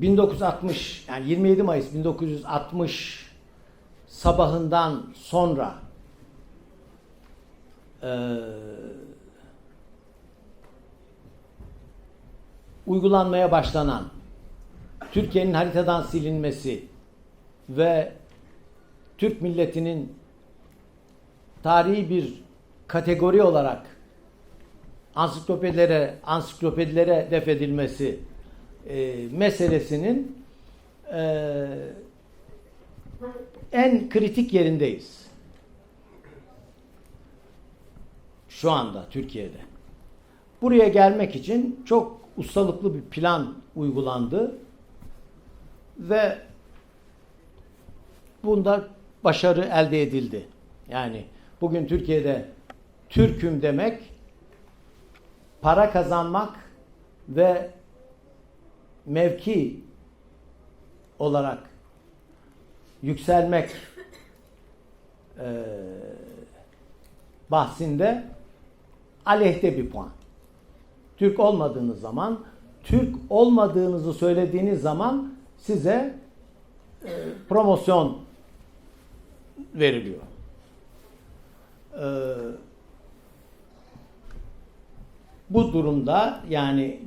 1960 yani 27 Mayıs 1960 sabahından sonra eee, uygulanmaya başlanan Türkiye'nin haritadan silinmesi ve Türk milletinin tarihi bir kategori olarak ansiklopedilere ansiklopedilere defedilmesi e, meselesinin e, en kritik yerindeyiz. Şu anda Türkiye'de. Buraya gelmek için çok ustalıklı bir plan uygulandı ve bunda başarı elde edildi. Yani bugün Türkiye'de Türküm demek para kazanmak ve mevki olarak yükselmek eee, bahsinde aleyhte bir puan. Türk olmadığınız zaman, Türk olmadığınızı söylediğiniz zaman size e, promosyon veriliyor. E, bu durumda yani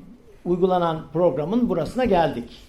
uygulanan programın burasına geldik.